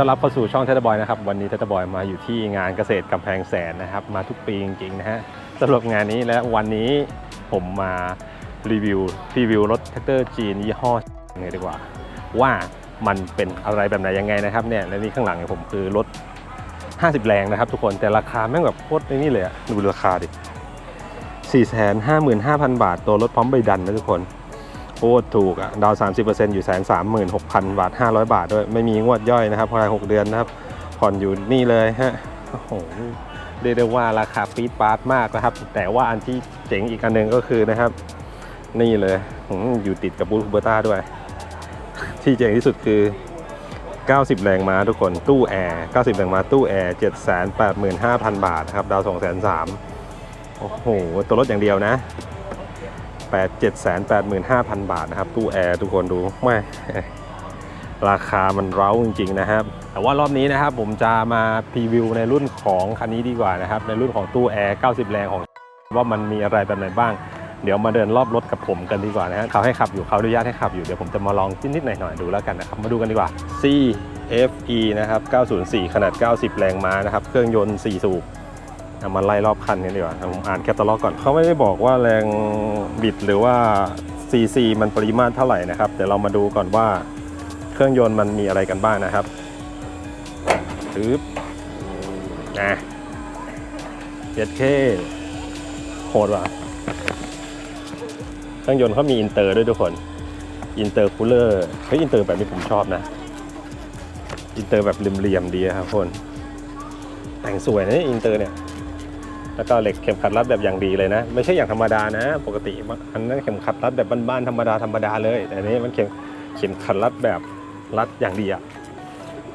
ต้อนรับเข้าสู่ช่องเทตบอยนะครับวันนี้เทตบอยมาอยู่ที่งานเกษตรกำแพงแสนนะครับ มาทุกปีจริงๆนะฮะสำหรับงานนี้และวันนี้ผมมารีวิวรีวิวรถแท็กเตอร์จีนยี่ห้อเลยดีกว่า ว่ามันเป็นอะไรแบบไหนยังไงนะครับเนี่ยและนี่ข้างหลังของผมคือรถ 50 แรงนะครับ ทุกคนแต่ราคาแม่งแบบโคตรไอ้นี่เลยอะดูราคาดิ455,000 บาท ตัวรถพร้อมใบดันนะทุกคน โคตรถูกอะดาว 30%อยู่แสนสามหมื่นหกพันบาท 500 บาทด้วย ไม่มีงวดย่อยนะครับภายใน6เดือนนะครับ ผ่อนอยู่นี่เลยฮะ โอ้โห เรียกได้ว่าราคาปี๊ดปาร์ตมากนะครับ แต่ว่าอันที่เจ๋งอีกอันหนึ่งก็คือนะครับ นี่เลย อยู่ติดกับบูธคูเบอร์ต้าด้วย ที่เจ๋งที่สุดคือ 90 แรงม้าทุกคน ตู้แอร์ 90 แรงม้าตู้แอร์ 785,000 บาทนะครับ ดาว203,000โอ้โห ตัวรถอย่างเดียวนะ 8 7 8 5 0 0 0 บาทนะครับ ตู้แอร์ทุกคนดูแม่ราคามันเร้าจริงๆนะครับ แต่ว่ารอบนี้นะครับผมจะมาพรีวิวในรุ่นของคันนี้ดีกว่านะครับ ในรุ่นของตู้แอร์ 90 แรงของ ว่ามันมีอะไรแบบไหนบ้าง เดี๋ยวมาเดินรอบรถกับผมกันดีกว่านะฮะเขาให้ขับอยู่เขาอนุญาตให้ขับอยู่ เดี๋ยวผมจะมาลองนิดๆหน่อยๆดูแล้วกันนะครับ มาดูกันดีกว่า CFE นะครับ 904 ขนาด 90 แรงม้านะครับ เครื่องยนต์ 4 สูบ เอามาไล่รอบคันกันดีกว่าผมอ่านแคตตาล็อกก่อนเขาไม่ได้บอกว่าแรงบิดหรือว่า CC มันปริมาตรเท่าไหร่นะครับเดี๋ยวเรามาดูก่อนว่าเครื่องยนต์มันมีอะไรกันบ้างนะครับปึ๊บนะเจ็ดเคโหดว่ะเครื่องยนต์เขามีอินเตอร์ด้วยทุกคนอินเตอร์คูลเลอร์เฮ้ยอินเตอร์แบบนี้ผมชอบนะอินเตอร์แบบเหลี่ยมๆดีอะครับคน แต่งสวยนะอินเตอร์เนี่ย แล้วก็เหล็กเข็มขัดรัดแบบอย่างดีเลยนะ ไม่ใช่อย่างธรรมดานะ ปกติอันนั้นเข็มขัดรัดแบบบ้านๆธรรมดาธรรมดาเลยแต่อันนี้มันเข็มเข็มขัดรัดแบบรัดอย่างดีอะ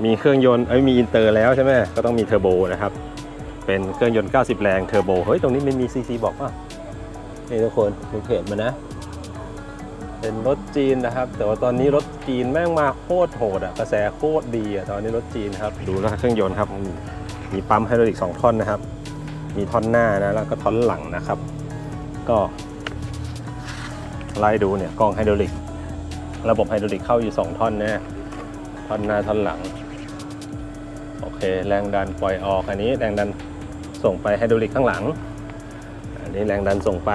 มีเครื่องยนต์เอ้ยมีอินเตอร์แล้วใช่ไหมก็ต้องมีเทอร์โบนะครับเป็นเครื่องยนต์ 90 แรงเทอร์โบเฮ้ยตรงนี้ไม่มีซีซีบอกป่ะนี่ทุกคนดูเพจมันะ เป็นรถจีนนะครับ แต่ว่าตอนนี้รถจีนแม่งมาโคตรโหดอะกระแสโคตรดีอะตอนนี้รถจีนครับ ดูแล้วเครื่องยนต์ครับ มีปั๊มไฮดรอลิกสองท่อนนะครับ มีท่อนหน้านะแล้วก็ท่อนหลังนะครับ ก็ไล่ดูเนี่ยกล้องไฮดรอลิก ระบบไฮดรอลิกเข้าอยู่ 2 ท่อนนะท่อนหน้าท่อนหลัง โอเค แรงดันปล่อยออกอันนี้แรงดันส่งไปไฮดรอลิกข้างหลัง อันนี้แรงดันส่งไป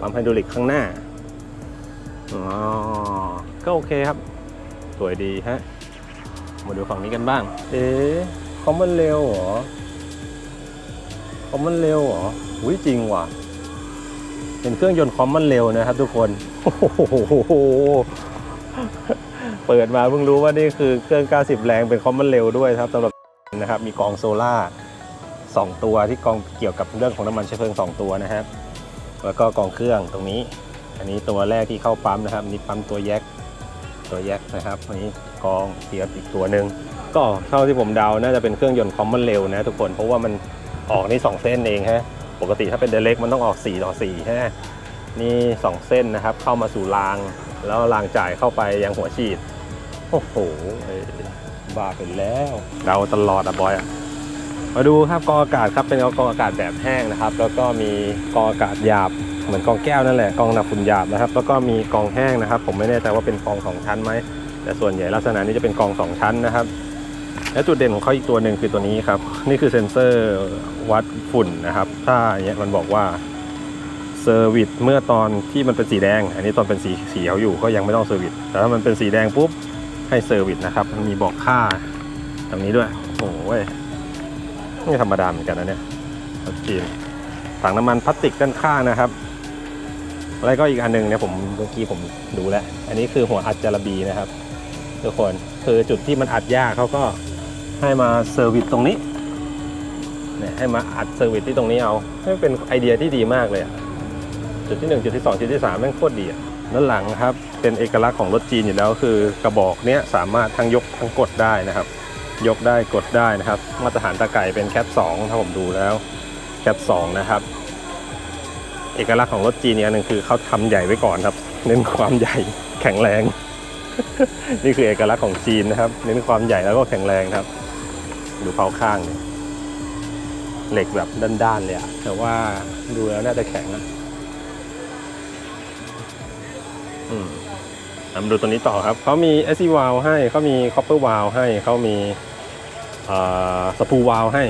ปั๊มไฮดรอลิกข้างหน้าอ๋อก็โอเคครับ สวยดีฮะ มาดูฝั่งนี้กันบ้าง เอ๊ะคอมมันเร็วเหรอ คอมมันเร็วเหรออุ้ยจริงว่ะ เป็นเครื่องยนต์คอมมันเร็วนะครับทุกคนโอ้โหเปิดมาเพิ่งรู้ว่านี่คือเครื่อง 90 แรงเป็นคอมมันเร็วด้วยครับสำหรับนะครับมีกองโซล่าสองตัวที่กองเกี่ยวกับเรื่องของน้ำมันเชื้อเพลิงสองตัวนะครับ แล้วก็กองเครื่องตรงนี้ อันนี้ตัวแรกที่เข้าปั๊มนะครับนี่ปั๊มตัวแยกตัวแยกนะครับอันนี้กองเทียบอีกตัวหนึ่งก็เท่าที่ผมเดาน่าจะเป็นเครื่องยนต์คอมมันเร็วนะทุกคนเพราะว่ามัน ออกนี่2เส้นเองฮะปกติถ้าเป็นเดเล็กมันต้องออก 4 ต่อ4ฮะนี่ 2 เส้นนะครับ เข้ามาสู่ราง แล้วรางจ่ายเข้าไปยังหัวฉีด โอ้โหบ้าไปแล้วเดาตลอดอะบอยอะมาดูครับกองอากาศครับเป็นกองอากาศแบบแห้งนะครับ แล้วก็มีกองอากาศหยาบเหมือนกองแก้วนั่นแหละกองหนักฝุ่นหยาบนะครับ แล้วก็มีกองแห้งนะครับ ผมไม่แน่ใจว่าเป็นกองสองชั้นไหมแต่ส่วนใหญ่ลักษณะนี้จะเป็นกองสองชั้นนะครับ และจุดเด่นของเขาอีกตัวหนึ่งคือตัวนี้ครับ นี่คือเซ็นเซอร์วัดฝุ่นนะครับ ถ้าอย่างเงี้ยมันบอกว่าเซอร์วิสเมื่อตอนที่มันเป็นสีแดง อันนี้ตอนเป็นสีเขียวอยู่ก็ยังไม่ต้องเซอร์วิสแต่ถ้ามันเป็นสีแดงปุ๊บให้เซอร์วิสนะครับ มันมีบอกค่าตรงนี้ด้วย โอ้โหเว้ยไม่ธรรมดาเหมือนกันนะเนี่ยรถจีนถังน้ำมันพลาสติกด้านข้างนะครับแล้วก็อีกอันหนึ่งเนี่ยผมเมื่อกี้ผมดูแล้ว อันนี้คือหัวอัดจาระบีนะครับ ทุกคนคือจุดที่มันอัดยากเขาก็ให้มาเซอร์วิสตรงนี้เนี่ยให้มาอัดเซอร์วิสที่ตรงนี้เอาให้เป็นไอเดียที่ดีมากเลยจุดที่1จุดที่2จุดที่3แม่งโคตรดีอะด้านหลังครับเป็นเอกลักษณ์ของรถจีนอยู่แล้วคือกระบอกเนี้ยสามารถทั้งยกทั้งกดได้นะครับ ยกได้กดได้นะครับ มาตรฐานตะไก่เป็นแคป2ถ้าผมดูแล้วแคป2นะครับเอกลักษณ์ของรถจีนเนี่ยหนึ่งคือเขาทำใหญ่ไว้ก่อนครับ เน้นความใหญ่แข็งแรง นี่คือเอกลักษณ์ของจีนนะครับ เน้นความใหญ่แล้วก็แข็งแรงครับ ดูเผาข้างเนี่ยเหล็กแบบด้านๆเลยอะแต่ว่าดูแล้วน่าจะแข็งนะอืมมาดูตัวนี้ต่อครับ เขามี SC valve ให้เขามี copper valve ให้เขามีสปูวาลให้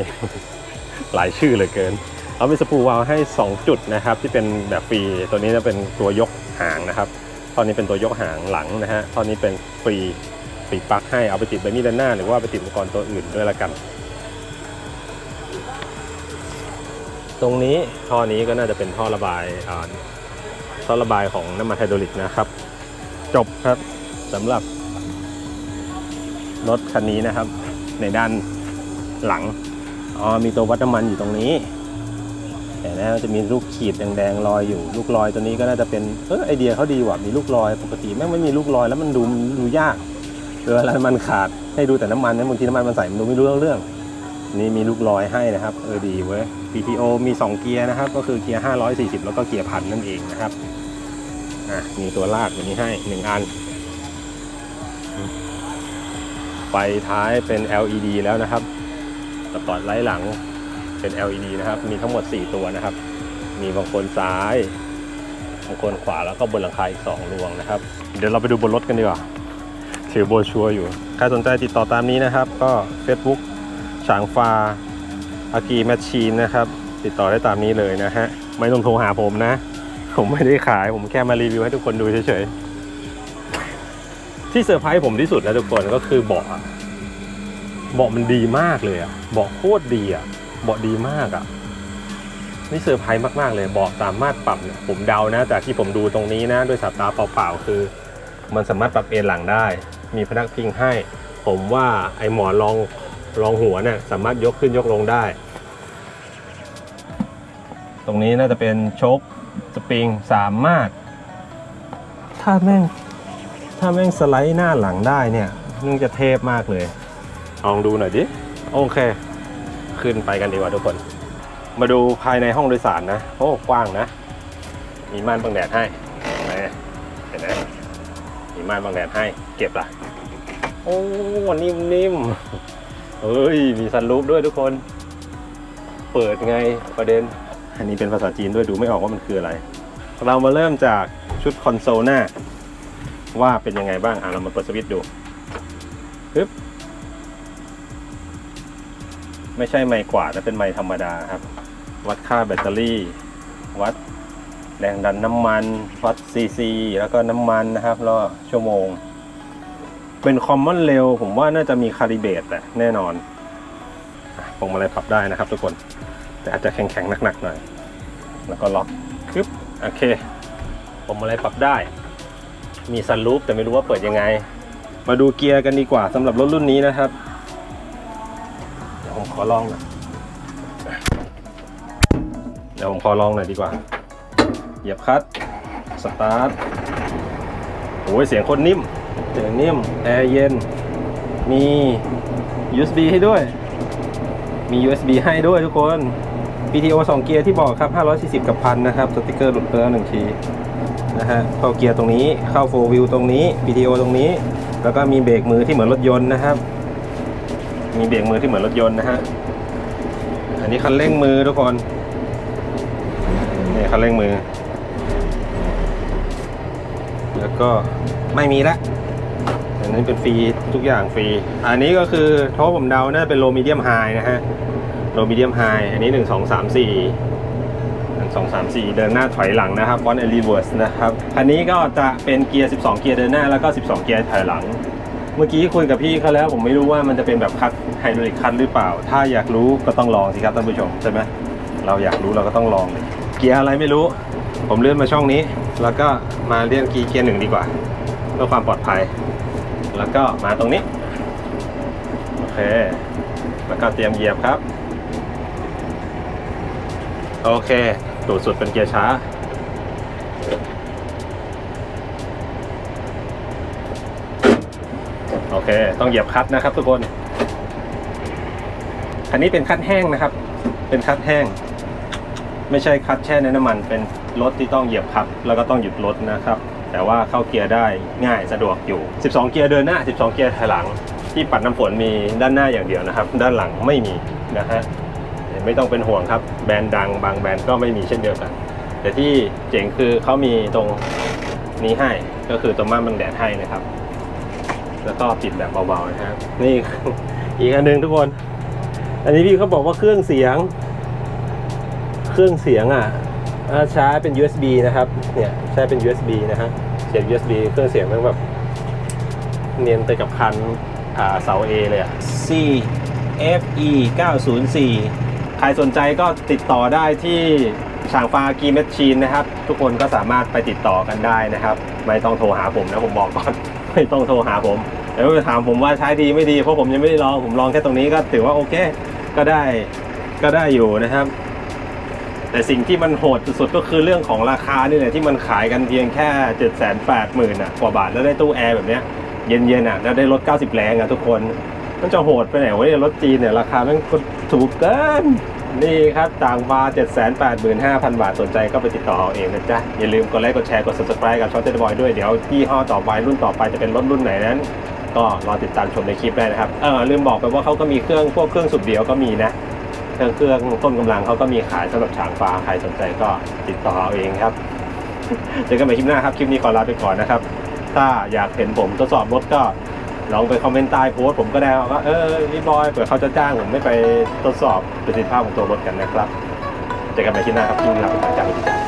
หลายชื่อเหลือเกินเขามีสปูวาลให้ 2 จุดนะครับ ที่เป็นแบบฟรี ตัวนี้จะเป็นตัวยกหางนะครับ ตอนนี้เป็นตัวยกหางหลังนะฮะตอนนี้เป็นฟรีฟรีปลั๊กให้เอาไปติดใบมีดด้านหน้า หรือว่าไปติดอุปกรณ์ตัวอื่นด้วยละกัน ตรงนี้ท่อนี้ก็น่าจะเป็นท่อระบายท่อระบายของน้ำมันไฮดรอลิกนะครับ จบครับสำหรับรถคันนี้นะครับ ในด้านหลังอ๋อมีตัววัดน้ำมันอยู่ตรงนี้ แต่นะจะมีลูกขีดแดงๆลอยอยู่ ลูกลอยตัวนี้ก็น่าจะเป็นเออไอเดียเขาดีว่ะมีลูกลอยปกติแม่งไม่มีลูกลอยแล้วมันดูดูยากเวลามันขาดให้ดูแต่น้ำมันนะบางทีน้ำมันมันใส่มันดูไม่รู้เรื่อง นี่มีลูกลอยให้นะครับเออดีเว้ย PTO มี 2 เกียร์นะครับ ก็คือเกียร์ 540 แล้วก็เกียร์พันนั่นเองนะครับอะมีตัวลากตัวนี้ให้ 1 อันไฟท้ายเป็น LED แล้วนะครับสปอตไลท์หลัง เป็น LED นะครับ มีทั้งหมด 4 ตัวนะครับ มีบางคนซ้ายบางคนขวาแล้วก็บนหลังคาอีก 2 รวงนะครับ เดี๋ยวเราไปดูบนรถกันดีกว่าถือโบชัวอยู่ ใครสนใจติดต่อตามนี้นะครับ ก็ Facebook ฉางฟาอากีแมชชีนนะครับ ติดต่อได้ตามนี้เลยนะฮะ ไม่ต้องโทรหาผมนะ ผมไม่ได้ขาย ผมแค่มารีวิวให้ทุกคนดูเฉยๆ ที่เซอร์ไพรส์ผมที่สุดนะทุกคนก็คือเบาะอะเบาะมันดีมากเลยอะเบาะโคตรดีอะ เบาะดีมากอะนี่เซอร์ไพรส์มากๆเลยเบาะสามารถปรับเนี่ยผมเดานะจากที่ผมดูตรงนี้นะด้วยสายตาเปล่าๆคือ มันสามารถปรับเอนหลังได้ มีพนักพิงให้ ผมว่าไอหมอนรองรองหัวเนี่ยสามารถยกขึ้นยกลงได้ ตรงนี้น่าจะเป็นโชคสปริงสามารถ ถ้าแม่งถ้าแม่งสไลด์หน้าหลังได้เนี่ยมันจะเทพมากเลย ลองดูหน่อยดิ โอเค ขึ้นไปกันดีกว่าทุกคน มาดูภายในห้องโดยสารนะ โอ้กว้างนะ มีม่านบังแดดให้เห็นไหมมีม่านบังแดดให้ เก็บล่ะโอ้นิ่มๆเฮ้ย มีซันรูฟด้วยทุกคน เปิดไงประเด็น อันนี้เป็นภาษาจีนด้วยดูไม่ออกว่ามันคืออะไร เรามาเริ่มจากชุดคอนโซลหน้าว่าเป็นยังไงบ้าง อะ เรามาเปิดสวิตช์ดูปึ๊บ ไม่ใช่ไมค์กวาดนะเป็นไมค์ธรรมดาครับ วัดค่าแบตเตอรี่ วัดแรงดันน้ำมัน วัดซีซีแล้วก็น้ำมันนะครับแล้วชั่วโมง เป็นคอมมอนเร็วผมว่าน่าจะมีคาลิเบตแหละแน่นอนพวงมาลัยปรับได้นะครับทุกคน แต่อาจจะแข็งๆหนักๆหน่อย แล้วก็ล็อกคึบโอเคพวงมาลัยปรับได้ มีซันรูฟแต่ไม่รู้ว่าเปิดยังไง มาดูเกียร์กันดีกว่าสำหรับรถรุ่นนี้นะครับ ขอลองหน่อยเดี๋ยวผมขอลองหน่อยดีกว่า เหยียบคลัตช์สตาร์ทโอ้ยเสียงคนนิ่ม เสียงนิ่ม แอร์เย็น มี USB ให้ด้วย มี USB ให้ด้วยทุกคน PTO 2 เกียร์ที่บอกครับ 540 กับพันนะครับ สติกเกอร์หลุดไปแล้วหนึ่งทีนะฮะเข้าเกียร์ตรงนี้ เข้า4 wheel ตรงนี้ PTO ตรงนี้ แล้วก็มีเบรกมือที่เหมือนรถยนต์นะครับ มีเบรกมือที่เหมือนรถยนต์นะฮะ อันนี้คันเร่งมือทุกคนนี่คันเร่งมือ แล้วก็ไม่มีละอันนี้เป็นฟรีทุกอย่างฟรี อันนี้ก็คือโทษผมเดาน่าจะเป็นโลมีเดียมไฮนะฮะ โลมีเดียมไฮอันนี้1 2 3 4 1 2 3 4เดินหน้าถอยหลังนะครับฟอนต์รีเวิร์สนะครับอันนี้ก็จะเป็นเกียร์ 12 เกียร์เดินหน้าแล้วก็ 12 เกียร์ถอยหลัง เมื่อกี้คุยกับพี่เขาแล้ว ผมไม่รู้ว่ามันจะเป็นแบบคัดไฮดรอลิกคัดหรือเปล่า ถ้าอยากรู้ก็ต้องลองสิครับท่านผู้ชมใช่ไหมเราอยากรู้เราก็ต้องลองเลยเกียร์อะไรไม่รู้ ผมเลื่อนมาช่องนี้ แล้วก็มาเลื่อนกีย์เกียร์หนึ่งดีกว่าเพื่อความปลอดภัย แล้วก็มาตรงนี้โอเค แล้วก็เตรียมเหยียบครับ โอเค ตูดสุดเป็นเกียร์ช้า โอเค ต้องเหยียบคลัตช์นะครับ ทุกคน อันนี้เป็นคลัตช์แห้งนะครับ เป็นคลัตช์แห้ง ไม่ใช่คลัตช์แช่ในน้ำมัน เป็นรถที่ต้องเหยียบคลัตช์แล้วก็ต้องหยุดรถนะครับ แต่ว่าเข้าเกียร์ได้ง่ายสะดวกอยู่ 12 เกียร์เดินหน้า 12 เกียร์ถอยหลัง ที่ปัดน้ำฝนมีด้านหน้าอย่างเดียวนะครับ ด้านหลังไม่มีนะฮะไม่ต้องเป็นห่วงครับ แบรนด์ดังบางแบรนด์ก็ไม่มีเช่นเดียวกัน แต่ที่เจ๋งคือเขามีตรงนี้ให้ก็คือตัวม่านบังแดดให้นะครับ แล้วก็ปิดแบบเบาๆนะครับนี่อีกอันหนึงทุกคน อันนี้พี่เขาบอกว่าเครื่องเสียง เครื่องเสียงอะอ่าใช้เป็น USB นะครับ เนี่ยใช้เป็น USB นะฮะเสียบ USB เครื่องเสียงมันแบบเนียนไปกับคันอ่าเสา A เลยอะ CFE 904 ใครสนใจก็ติดต่อได้ที่ช่างฟ้ากีเมชชีนนะครับ ทุกคนก็สามารถไปติดต่อกันได้นะครับ ไม่ต้องโทรหาผมนะผมบอกก่อน ไม่ต้องโทรหาผมเดี๋ยวไปถามผมว่าใช้ดีไม่ดีเพราะผมยังไม่ได้ลองผมลองแค่ตรงนี้ก็ถือว่าโอเค ก็ได้ก็ได้อยู่นะครับ แต่สิ่งที่มันโหดสุดๆก็คือเรื่องของราคานี่แหละที่มันขายกันเพียงแค่เจ็ดแสนแปดหมื่นอะกว่าบาทแล้วได้ตู้แอร์แบบเนี้ยเย็นๆอะแล้วได้รถ90 แรงอะทุกคน มันจะโหดไปไหนวะเนี่ยรถจีนเนี่ยราคามันก็ถูกเกิน นี่ครับต่างบา7 8 5 0 0 0 บาทสนใจก็ไปติดต่อเอาเองนะจ๊ะ อย่าลืมกดไลค์กดแชร์กด subscribe กับช่องเต้นบอยด้วย เดี๋ยวยี่ห้อต่อไปรุ่นต่อไปจะเป็นรถรุ่นไหนนั้น ก็รอติดตามชมในคลิปได้นะครับ เออลืมบอกไปว่าเขาก็มีเครื่องพวกเครื่องสูบเดียวก็มีนะเครื่องเครื่องต้นกำลังเขาก็มีขายสำหรับฉางฟ้าใครสนใจก็ติดต่อเอาเองครับเจอกันใหม่คลิปหน้าครับคลิปนี้ขอลาไปก่อนนะครับ ถ้าอยากเห็นผมทดสอบรถก็ ลองไปคอมเมนต์ใต้โพสต์ผมก็ได้ว่าเออนี่บอยเผื่อเขาจะจ้างผมไม่ไปทดสอบประสิทธิภาพของตัวรถกันนะครับ เจอกันใหม่หน้าครับคลิปนี้ลาไปก่อนจ้าสวัสดีจ้า